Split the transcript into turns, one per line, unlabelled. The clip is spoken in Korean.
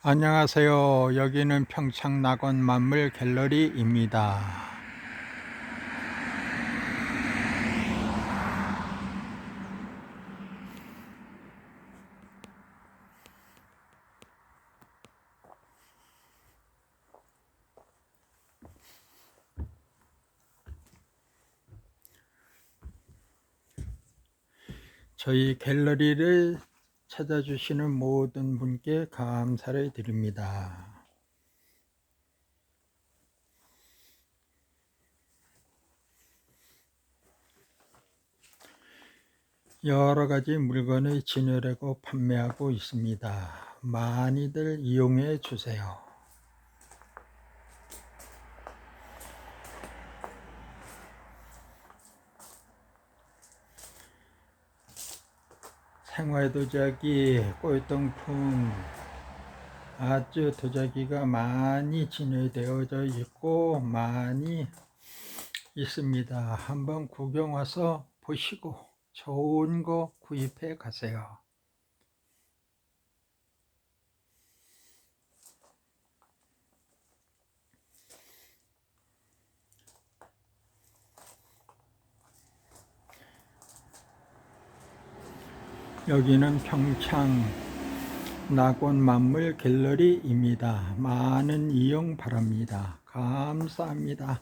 안녕하세요. 여기는 평창 낙원 만물 갤러리입니다. 저희 갤러리를 찾아주시는 모든 분께 감사를 드립니다. 여러 가지 물건을 진열하고 판매하고 있습니다. 많이들 이용해 주세요. 생활 도자기, 꼴동품, 아주 도자기가 많이 진열되어져 있고 많이 있습니다. 한번 구경 와서 보시고 좋은 거 구입해 가세요. 여기는 평창 낙원 만물 갤러리입니다. 많은 이용 바랍니다. 감사합니다.